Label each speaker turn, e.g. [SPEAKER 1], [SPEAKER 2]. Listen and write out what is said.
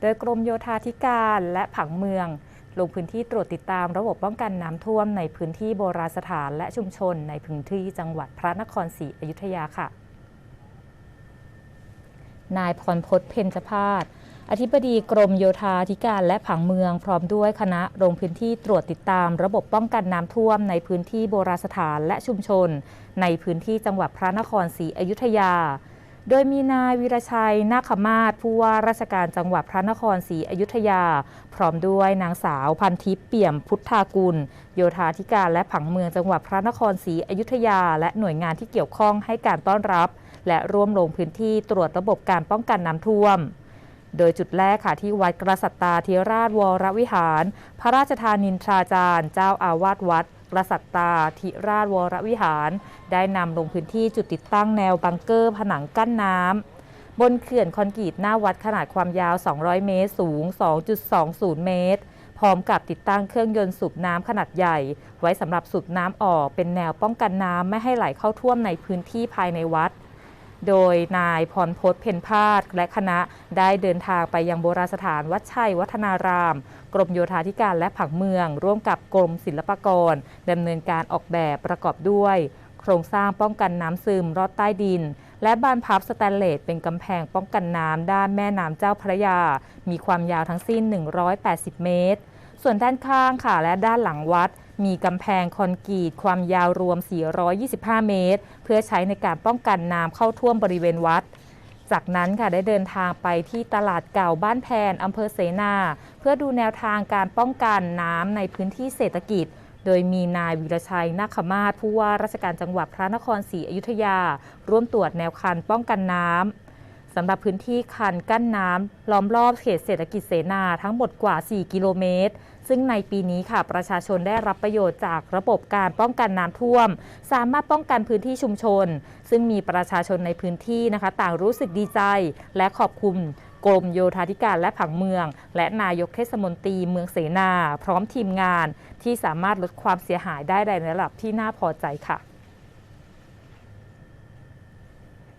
[SPEAKER 1] โดยกรมโยธาธิการและผังเมือง ลงพื้นที่ตรวจติดตามระบบป้องกันน้ำท่วมในพื้นที่โบราณสถานและชุมชน ในพื้นที่จังหวัดพระนครศรีอยุธยาค่ะ นายพรพศเพ็ญจพาสอธิบดีกรมโยธาธิการและผังเมืองพร้อมด้วยคณะลงพื้นที่ตรวจติดตามระบบป้องกันน้ำท่วมในพื้นที่โบราณสถานและชุมชน ในพื้นที่จังหวัดพระนครศรีอยุธยา โดยมีนายวิรชัยนาคมาศผู้ว่าราชการจังหวัดพระนครศรีอยุธยา พร้อมด้วยนางสาวพันทิพย์เปี่ยมพุทธากุล โยธาธิการและผังเมืองจังหวัดพระนครศรีอยุธยา และหน่วยงานที่เกี่ยวข้องให้การต้อนรับ และร่วมลงพื้นที่ตรวจระบบการป้องกันน้ำท่วมโดยจุดแรกค่ะที่วัดกระสัตตาธิราชวรวิหาร พระราชทานินทราจารย์ เจ้าอาวาสวัด กระสัตตาธิราชวรวิหาร ได้นำลงพื้นที่จุดติดตั้งแนวบังเกอร์ผนังกั้นน้ำบนเขื่อนคอนกรีตหน้าวัดขนาดความยาว 200 เมตร สูง 2.20 เมตร พร้อมกับติดตั้งเครื่องยนต์สูบน้ำขนาดใหญ่ ไว้สำหรับสูบน้ำออกเป็นแนวป้องกันน้ำไม่ให้ไหลเข้าท่วมในพื้นที่ภายในวัด โดยนายพรพศเพ็ญพาสและคณะได้เดินทางไปยังโบราณสถานวัดชัยวัฒนาราม กรมโยธาธิการและผังเมือง ร่วมกับกรมศิลปากรดำเนินการออกแบบประกอบด้วย โครงสร้างป้องกันน้ำซึมรอดใต้ดิน และบานพับสแตนเลสเป็นกำแพงป้องกันน้ำด้านแม่น้ำเจ้าพระยา มีความยาวทั้งสิ้น 180 เมตร ส่วนด้านข้างค่ะและด้านหลังวัด มีกำแพงคอนกรีตความยาวรวม 425 เมตร เพื่อใช้ในการป้องกันน้ำเข้าท่วมบริเวณวัด จากนั้นค่ะได้เดินทางไปที่ตลาดเก่าบ้านแพนอำเภอเสนา เพื่อดูแนวทางการป้องกันน้ำในพื้นที่เศรษฐกิจโดยมีนายวิรชัยนาคมาศผู้ว่าราชการจังหวัดพระนครศรีอยุธยา ร่วมตรวจแนวคันป้องกันน้ำ สำหรับพื้นที่คันกั้นน้ำล้อมรอบเขตเศรษฐกิจเสนาทั้งหมดกว่า 4 กิโลเมตร ซึ่งในปีนี้ค่ะ ประชาชนได้รับประโยชน์จากระบบการป้องกันน้ำท่วม สามารถป้องกันพื้นที่ชุมชน ซึ่งมีประชาชนในพื้นที่นะคะ ต่างรู้สึกดีใจ และขอบคุณกรมโยธาธิการและผังเมือง และนายกเทศมนตรีเมืองเสนา พร้อมทีมงาน ที่สามารถลดความเสียหายได้ในระดับที่น่าพอใจค่ะ